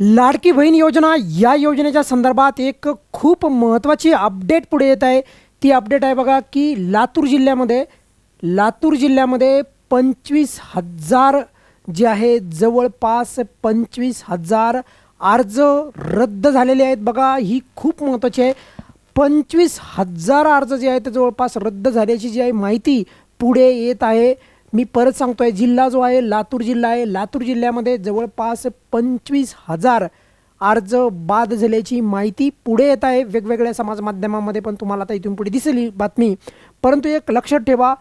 लाडकी बहीण योजना या योजनेच्या संदर्भात एक खूप महत्त्वाची अपडेट पुढे येत आहे. ती अपडेट आहे बघा की लातूर जिल्ह्यामध्ये लातूर जिल्ह्यामध्ये पंचवीस हजार जे आहे जवळपास पंचवीस हजार अर्ज रद्द झालेले आहेत बघा. ही खूप महत्त्वाची आहे. पंचवीस हजार अर्ज जे आहेत ते जवळपास रद्द झाल्याची जी आहे माहिती पुढे येत आहे. मी परत सांगतो आहे जिल्हा जो आहे लातूर जिल्हा आहे. लातूर जिल्ह्यामध्ये जवळपास पंचवीस हजार अर्ज बाद झाल्याची माहिती पुढे येत आहे. वेगवेगळ्या समाज माध्यमामध्ये पण तुम्हाला आता इथून पुढे दिसेल ही बातमी. परंतु एक लक्षात ठेवा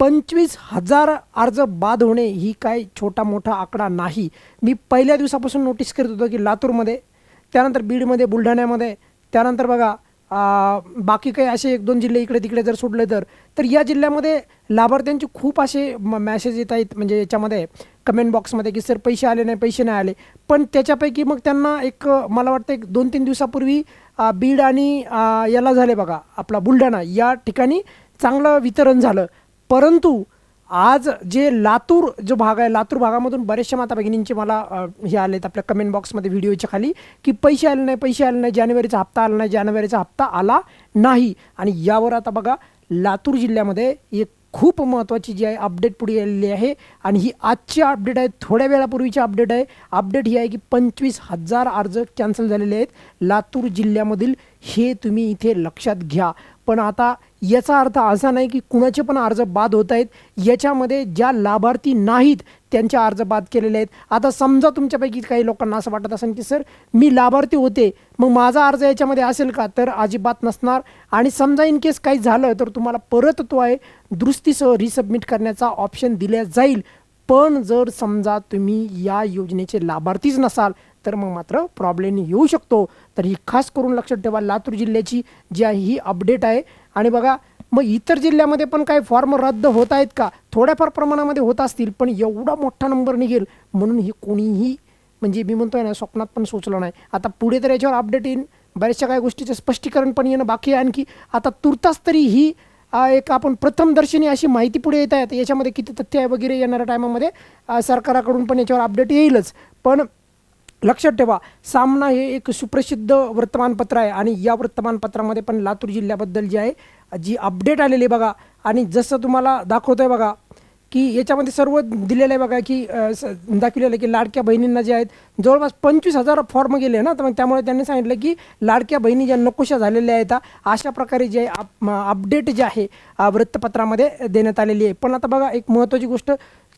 पंचवीस हजार अर्ज बाद होणे ही काय छोटा मोठा आकडा नाही. मी पहिल्या दिवसापासून नोटीस करत होतो की लातूरमध्ये त्यानंतर बीडमध्ये बुलढाण्यामध्ये त्यानंतर बघा बाकी काही असे एक दोन जिल्हे इकडे तिकडे जर सोडले तर तर या जिल्ह्यामध्ये लाभार्थ्यांचे खूप असे म मॅसेज येत आहेत. म्हणजे याच्यामध्ये कमेंट बॉक्समध्ये की सर पैसे आले नाही पैसे नाही आले. पण त्याच्यापैकी मग त्यांना एक मला वाटतं एक दोन तीन दिवसापूर्वी बीड आणि याला झाले बघा आपला बुलढाणा या ठिकाणी चांगलं वितरण झालं. परंतु आज जे लातूर जो भाग आहे लातूर भागामधून बऱ्याचशा माता भगिनींचे मला हे हे आलेत आपल्या कमेंट बॉक्समध्ये व्हिडिओच्या खाली की पैसे आले नाही पैसे आले नाही जानेवारीचा हप्ता आला नाही जानेवारीचा हप्ता आला नाही. आणि यावर आता बघा लातूर जिल्ह्यामध्ये एक खूप महत्त्वाची जी आहे अपडेट पुढे आलेली आहे. आणि ही आजची अपडेट आहे थोड्या वेळापूर्वीची अपडेट आहे. अपडेट ही आहे की पंचवीस हजार अर्ज कॅन्सल झालेले आहेत. लातूर जिल्ह्यामधील हे तुम्ही इथे लक्षात घ्या. पण आता याचा अर्थ असा नाही की कुणाचे पण अर्ज बाद होत आहेत. याच्यामध्ये ज्या लाभार्थी नाहीत त्यांचे अर्ज बाद केलेले आहेत. आता समजा तुमच्यापैकी काही लोकांना असं वाटत असेल की सर मी लाभार्थी होते. मग माझा अर्ज याच्यामध्ये असेल का? तर अजिबात नसणार. आणि समजा इन केस काही झालं तर तुम्हाला परत तो आहे दुरुस्तीसह रिसबमिट करण्याचा ऑप्शन दिल्या जाईल. पण जर समजा तुम्ही या योजनेचे लाभार्थीच नसाल तर मग मात्र प्रॉब्लेम येऊ शकतो. तर ही खास करून लक्षात ठेवा लातूर जिल्ह्याची जी आहे ही अपडेट आहे. आणि बघा मग इतर जिल्ह्यामध्ये पण काही फॉर्म रद्द होत आहेत का? थोड्याफार प्रमाणामध्ये होत असतील पण एवढा मोठा नंबर निघेल म्हणून हे कोणीही म्हणजे मी म्हणतोय ना स्वप्नात पण सोचलं नाही. आता पुढे तर याच्यावर अपडेट येईन. बऱ्याचशा काही गोष्टीचं स्पष्टीकरण पण येणं बाकी आहे आणखी. आता तुर्तास तरी ही एक आपण प्रथमदर्शनी अशी माहिती पुढे येत आहे. याच्यामध्ये किती तथ्य आहे वगैरे येणाऱ्या टायमामध्ये सरकाराकडून पण याच्यावर अपडेट येईलच. पण लक्षात ठेवा सामना हे एक सुप्रसिद्ध वर्तमानपत्र आहे आणि या वर्तमानपत्रामध्ये पण लातूर जिल्ह्याबद्दल जी आहे जी अपडेट आलेली आहे बघा. आणि जसं तुम्हाला दाखवतं आहे बघा की याच्यामध्ये सर्व दिलेलं आहे बघा की स- दाखवलेलं आहे की लाडक्या बहिणींना जे आहेत जवळपास पंचवीस हजार फॉर्म गेले ना तर मग त्यामुळे त्यांनी सांगितलं की लाडक्या बहिणी ज्या नकोशा झालेल्या आहेत अशा प्रकारे जे अप अपडेट जे आहे वृत्तपत्रामध्ये देण्यात आलेली आहे. पण आता बघा एक महत्त्वाची गोष्ट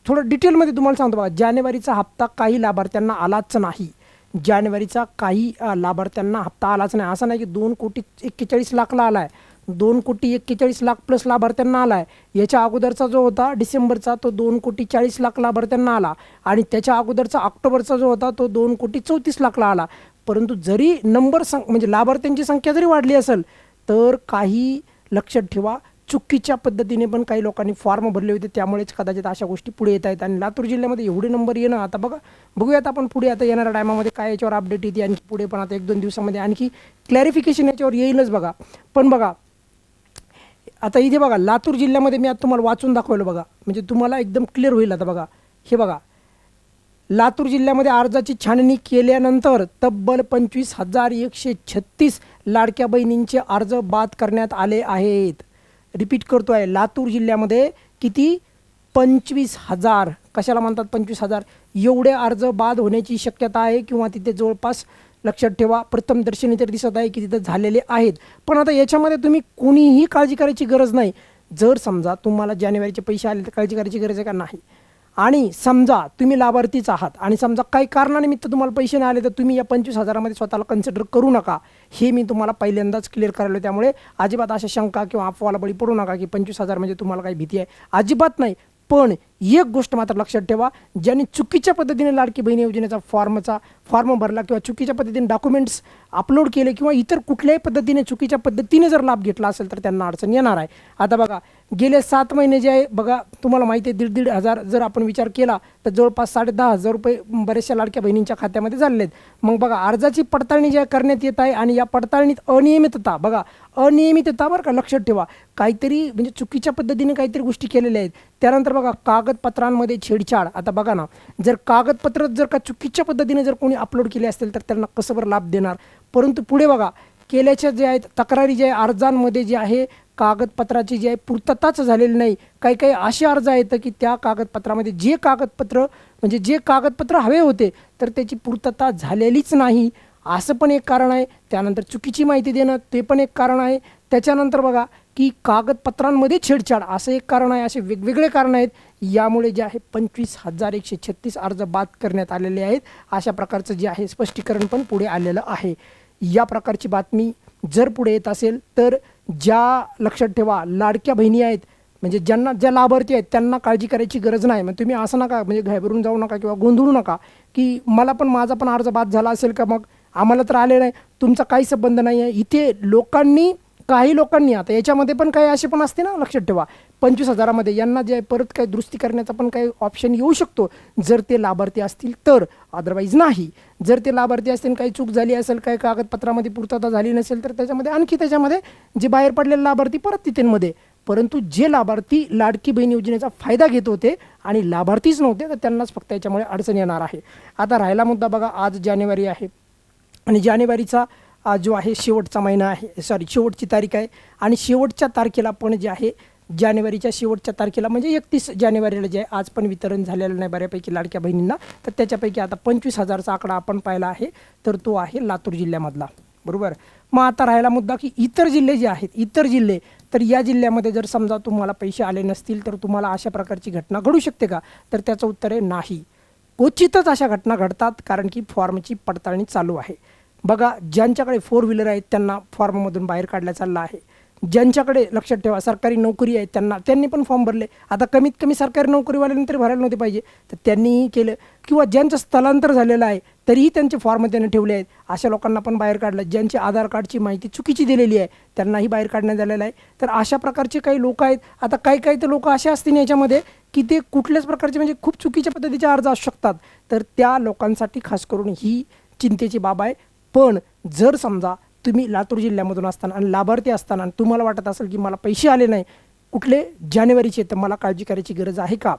थोडं डिटेलमध्ये तुम्हाला सांगतो बघा. जानेवारीचा हप्ता काही लाभार्थ्यांना आलाच नाही. जानेवारीचा काही लाभार्थ्यांना हप्ता आलाच नाही. असं नाही की दोन कोटी एक्केचाळीस लाखला आला आहे दोन कोटी एक्केचाळीस लाख प्लस लाभार्थ्यांना आला आहे याच्या अगोदरचा जो होता डिसेंबरचा तो दोन कोटी चाळीस लाख लाभार्थ्यांना आला. आणि त्याच्या अगोदरचा ऑक्टोबरचा जो होता तो दोन कोटी चौतीस लाखला आला. परंतु जरी नंबर सं म्हणजे लाभार्थ्यांची संख्या जरी वाढली असेल तर काही लक्षात ठेवा चुकीच्या पद्धतीने पण काही लोकांनी फॉर्म भरले होते. त्यामुळेच कदाचित अशा गोष्टी पुढे येत आहेत. आणि लातूर जिल्ह्यामध्ये एवढे नंबर येणं आता बघा बघूयात आपण पुढे आता येणाऱ्या टायमामध्ये काय याच्यावर अपडेट येते आणखी पुढे पण आता एक दोन दिवसामध्ये आणखी क्लॅरिफिकेशन याच्यावर येईलच बघा. पण बघा आता इथे बघा लातूर जिल्ह्यामध्ये मी आता तुम्हाला वाचून दाखवलं बघा. म्हणजे तुम्हाला एकदम क्लिअर होईल आता बघा. हे बघा लातूर जिल्ह्यामध्ये अर्जाची छाननी केल्यानंतर तब्बल पंचवीस हजार एकशे छत्तीस लाडक्या बहिणींचे अर्ज बाद करण्यात आले आहेत. रिपीट करतो आहे. लातूर जिल्ह्यामध्ये किती? पंचवीस हजार. कशाला म्हणतात पंचवीस हजार? एवढे अर्ज बाद होण्याची शक्यता आहे किंवा तिथे जवळपास लक्षात ठेवा. प्रथम दर्शनी तर दिसत आहे की तिथं झालेले आहेत. पण आता याच्यामध्ये तुम्ही कोणीही काळजी करायची गरज नाही. जर समजा तुम्हाला जानेवारीचे पैसे आले तर काळजी करायची गरज आहे का नाही? आणि समजा तुम्ही लाभार्थीच आहात आणि समजा काही कारणानिमित्त तुम्हाला पैसे नाही आले तर तुम्ही या पंचवीस हजारामध्ये स्वतःला कन्सिडर करू नका. हे मी तुम्हाला पहिल्यांदाच क्लिअर करायला त्यामुळे अजिबात अशा शंका किंवा अफवाला बळी पडू नका की पंचवीस हजार म्हणजे तुम्हाला काही भीती आहे. अजिबात नाही. पण एक गोष्ट मात्र लक्षात ठेवा ज्यांनी चुकीच्या पद्धतीने लाडकी बहिणी योजनेचा फॉर्मचा फॉर्म भरला किंवा चुकीच्या पद्धतीने डॉक्युमेंट्स अपलोड केले किंवा इतर कुठल्याही पद्धतीने चुकीच्या पद्धतीने जर लाभ घेतला असेल तर त्यांना अडचण येणार आहे. आता बघा गेले सात महिने जे आहे बघा तुम्हाला माहिती आहे दीड दीड हजार जर आपण विचार केला तर जवळपास साडे दहा हजार रुपये बऱ्याचशा लाडक्या बहिणींच्या खात्यामध्ये झालेले आहेत मग बघा अर्जाची पडताळणी जी करण्यात येत आहे आणि या पडताळणीत अनियमितता बघा अनियमितता बरं का लक्षात ठेवा. काहीतरी म्हणजे चुकीच्या पद्धतीने काहीतरी गोष्टी केलेल्या आहेत. त्यानंतर बघा का कागदपत्रांमध्ये छेडछाड. आता बघा ना जर कागदपत्र जर का चुकीच्या पद्धतीने जर कोणी अपलोड केले असतील तर त्यांना कसं बरं लाभ देणार? परंतु पुढे बघा केल्याच्या जे आहेत तक्रारी जे आहे अर्जांमध्ये जे आहे कागदपत्राची जी आहे पूर्तताच झालेली नाही. काही काही असे अर्ज आहेत की त्या कागदपत्रामध्ये जे कागदपत्र म्हणजे जे कागदपत्र हवे होते तर त्याची पूर्तता झालेलीच नाही. असं पण एक कारण आहे. त्यानंतर चुकीची माहिती देणं ते पण एक कारण आहे. त्याच्यानंतर बघा की कागदपत्रांमध्ये छेडछाड असं एक कारण आहे. असे वेगवेगळे कारण आहेत. यामुळे जे आहे पंचवीस हजार एकशे छत्तीस अर्ज बाद करण्यात आलेले आहेत. अशा प्रकारचं जे आहे स्पष्टीकरण पण पुढे आलेलं आहे. या प्रकारची बातमी जर पुढे येत असेल तर ज्या लक्षात ठेवा लाडक्या बहिणी आहेत म्हणजे ज्यांना ज्या लाभार्थी आहेत त्यांना काळजी करायची गरज नाही. मग तुम्ही असं नका म्हणजे घाबरून जाऊ नका किंवा गोंधळू नका की मला पण माझा पण अर्ज बाद झाला असेल का मग? आम्हाला तर आले नाही. तुमचा काही संबंध नाही आहे इथे लोकांनी काही लोकांनी आता याच्यामध्ये पण काही असे पण असते ना लक्षात ठेवा. पंचवीस हजारामध्ये यांना जे परत काही दुरुस्ती करण्याचा पण काही ऑप्शन येऊ शकतो. जर ते लाभार्थी असतील तर. अदरवाईज नाही. जर ते लाभार्थी असतील काही चूक झाली असेल काही कागदपत्रामध्ये पूर्तता झाली नसेल तर त्याच्यामध्ये आणखी त्याच्यामध्ये जे बाहेर पडलेले लाभार्थी परत तिथेमध्ये परंतु जे लाभार्थी लाडकी बहीण योजनेचा फायदा घेत होते आणि लाभार्थीच नव्हते तर त्यांनाच फक्त याच्यामुळे अडचण येणार आहे. आता राहिला मुद्दा बघा आज जानेवारी आहे. आणि जानेवारीचा आज जो आहे शेवटचा महिना आहे सॉरी शेवटची तारीख आहे. आणि शेवटच्या तारखेला पण जे आहे जानेवारीच्या शेवटच्या तारखेला म्हणजे एकतीस जानेवारीला जे आहे आज पण वितरण झालेलं नाही बऱ्यापैकी लाडक्या बहिणींना तर त्याच्यापैकी आता पंचवीस हजारचा आकडा आपण पाहिला आहे तर तो आहे लातूर जिल्ह्यामधला. बरोबर? मग आता राहिला मुद्दा की इतर जिल्हे जे आहेत इतर जिल्हे तर या जिल्ह्यामध्ये जर समजा तुम्हाला पैसे आले नसतील तर तुम्हाला अशा प्रकारची घटना घडू शकते का? तर त्याचं उत्तर आहे नाही. क्वचितच अशा घटना घडतात कारण की फॉर्मची पडताळणी चालू आहे. बघा ज्यांच्याकडे फोर व्हीलर आहेत त्यांना फॉर्ममधून बाहेर काढला चालला आहे. ज्यांच्याकडे लक्षात ठेवा सरकारी नोकरी आहे त्यांना त्यांनी पण फॉर्म भरले. आता कमीत कमी सरकारी नोकरीवाल्यांनी तरी भरायला नव्हते पाहिजे. तर त्यांनीही केलं. किंवा ज्यांचं स्थलांतर झालेलं आहे तरीही त्यांचे फॉर्म त्यांनी ठेवले आहेत. अशा लोकांना पण बाहेर काढलं. ज्यांची आधार कार्डची माहिती चुकीची दिलेली आहे त्यांनाही बाहेर काढण्यात आलेलं आहे. तर अशा प्रकारचे काही लोक आहेत. आता काही काही तर लोक असे असतील याच्यामध्ये की ते कुठल्याच प्रकारचे म्हणजे खूप चुकीच्या पद्धतीचे अर्ज असू शकतात. तर त्या लोकांसाठी खास करून ही चिंतेची बाब आहे. पण जर समजा तुम्ही लातूर जिल्ह्यामधून असताना आणि लाभार्थी असताना आणि तुम्हाला वाटत असेल की मला पैसे आले नाही कुठले जानेवारीचे तर मला काळजी करायची गरज आहे का?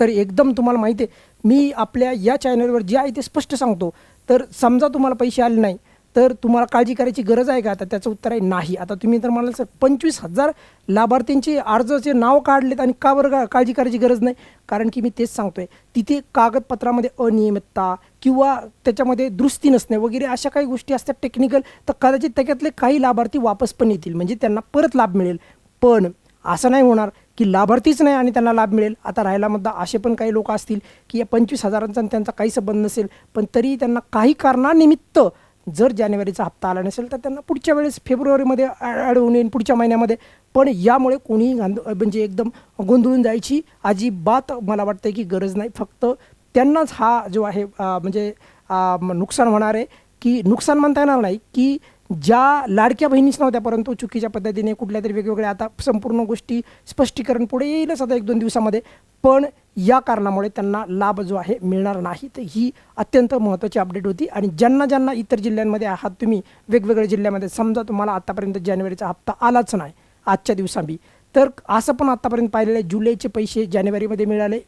तर एकदम तुम्हाला माहिती आहे मी आपल्या या चॅनलवर जे आहे ते स्पष्ट सांगतो. तर समजा तुम्हाला पैसे आले नाही तर तुम्हाला काळजी करायची गरज आहे का? तर त्याचं उत्तर आहे नाही. आता तुम्ही तर म्हणाल सर पंचवीस हजार लाभार्थ्यांचे अर्जाचे नाव काढलेत आणि का बरं का- काळजी करायची गरज नाही? कारण की मी तेच सांगतोय तिथे कागदपत्रामध्ये अनियमितता किंवा त्याच्यामध्ये दुरुस्ती नसणे वगैरे अशा काही गोष्टी असतात टेक्निकल तर कदाचित त्याच्यातले काही लाभार्थी वापस पण येतील. म्हणजे त्यांना परत लाभ मिळेल. पण असं नाही होणार की लाभार्थीच नाही आणि त्यांना लाभ मिळेल. आता राहिला मुद्दा असे पण काही लोक असतील की या पंचवीस हजारांचा त्यांचा काही संबंध नसेल पण तरी त्यांना काही कारणानिमित्त जर जानेवारीचा हप्ता आला नसेल तर त्यांना पुढच्या वेळेस फेब्रुवारीमध्ये अडवून येईल पुढच्या महिन्यामध्ये. पण यामुळे कोणीही गांध म्हणजे एकदम गोंधळून जायची अजिबात मला वाटतं की गरज नाही. फक्त त्यांनाच हा जो आहे म्हणजे अं, नुकसान होणार आहे की नुकसान म्हणता येणार नाही की ज्या लाडक्या बहिणीच नव्हत्या परंतु चुकीच्या पद्धतीने कुठल्या तरी वेगवेगळ्या आता संपूर्ण गोष्टी स्पष्टीकरण पुढे येईलच आता एक दोन दिवसामध्ये. पण या कारणामुळे त्यांना लाभ जो आहे मिळणार नाही. तर ही अत्यंत महत्त्वाची अपडेट होती. आणि ज्यांना ज्यांना इतर जिल्ह्यांमध्ये आहात तुम्ही वेगवेगळ्या जिल्ह्यामध्ये समजा तुम्हाला आत्तापर्यंत जानेवारीचा हप्ता आलाच नाही आजच्या दिवसांबी तर असं पण आत्तापर्यंत पाहिलेलं आहे जुलैचे पैसे जानेवारीमध्ये मिळाले.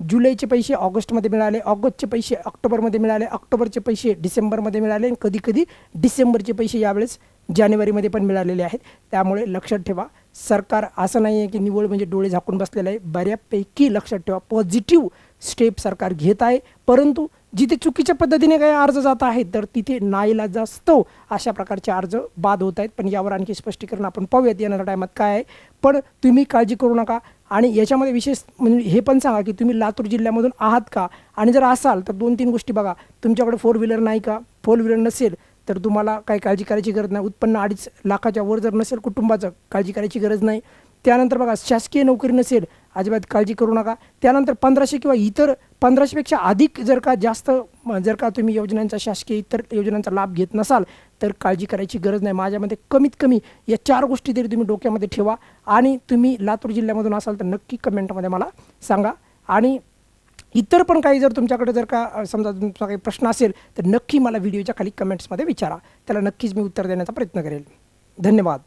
जुलैचे पैसे ऑगस्टमध्ये मिळाले ऑगस्टचे पैसे ऑक्टोबरमध्ये मिळाले ऑक्टोबरचे पैसे डिसेंबरमध्ये मिळाले आणि कधी कधी डिसेंबरचे पैसे यावेळेस जानेवारीमध्ये पण मिळालेले आहेत. त्यामुळे लक्षात ठेवा सरकार असं नाही आहे की निवड म्हणजे डोळे झाकून बसलेलं आहे. बऱ्यापैकी लक्षात ठेवा पॉझिटिव्ह स्टेप सरकार घेत आहे. परंतु जिथे चुकीच्या पद्धतीने काही अर्ज जात आहेत तर तिथे नाईला जास्त अशा प्रकारचे अर्ज बाद होत आहेत. पण यावर आणखी स्पष्टीकरण आपण पाहूयात. येणाऱ्या टायमात काय आहे? पण तुम्ही काळजी करू नका. आणि याच्यामध्ये विशेष म्हणजे हे पण सांगा की तुम्ही लातूर जिल्ह्यामधून आहात का? आणि जर असाल तर दोन तीन गोष्टी बघा. तुमच्याकडे फोर व्हीलर नाही का? फोर व्हीलर नसेल तर तुम्हाला काही काळजी करायची गरज नाही. उत्पन्न अडीच लाखाच्या वर जर नसेल कुटुंबाचं काळजी करायची गरज नाही. त्यानंतर बघा शासकीय नोकरी नसेल अजिबात काळजी करू नका. त्यानंतर पंधराशे किंवा इतर पंधराशेपेक्षा अधिक जर का जास्त जर का तुम्ही योजनांचा शासकीय इतर योजनांचा लाभ घेत नसाल तर काळजी करायची गरज नाही. माझ्यामध्ये कमीत कमी या चार गोष्टी तरी तुम्ही डोक्यामध्ये ठेवा आणि तुम्ही लातूर जिल्ह्यामधून असाल तर नक्की कमेंटमध्ये मला सांगा. आणि इतर पण काही जर तुमच्याकडे जर का समजा तुमचा काही प्रश्न असेल तर नक्की मला व्हिडिओच्या खाली कमेंट्समध्ये विचारा. त्याला नक्कीच मी उत्तर देण्याचा प्रयत्न करेल. धन्यवाद.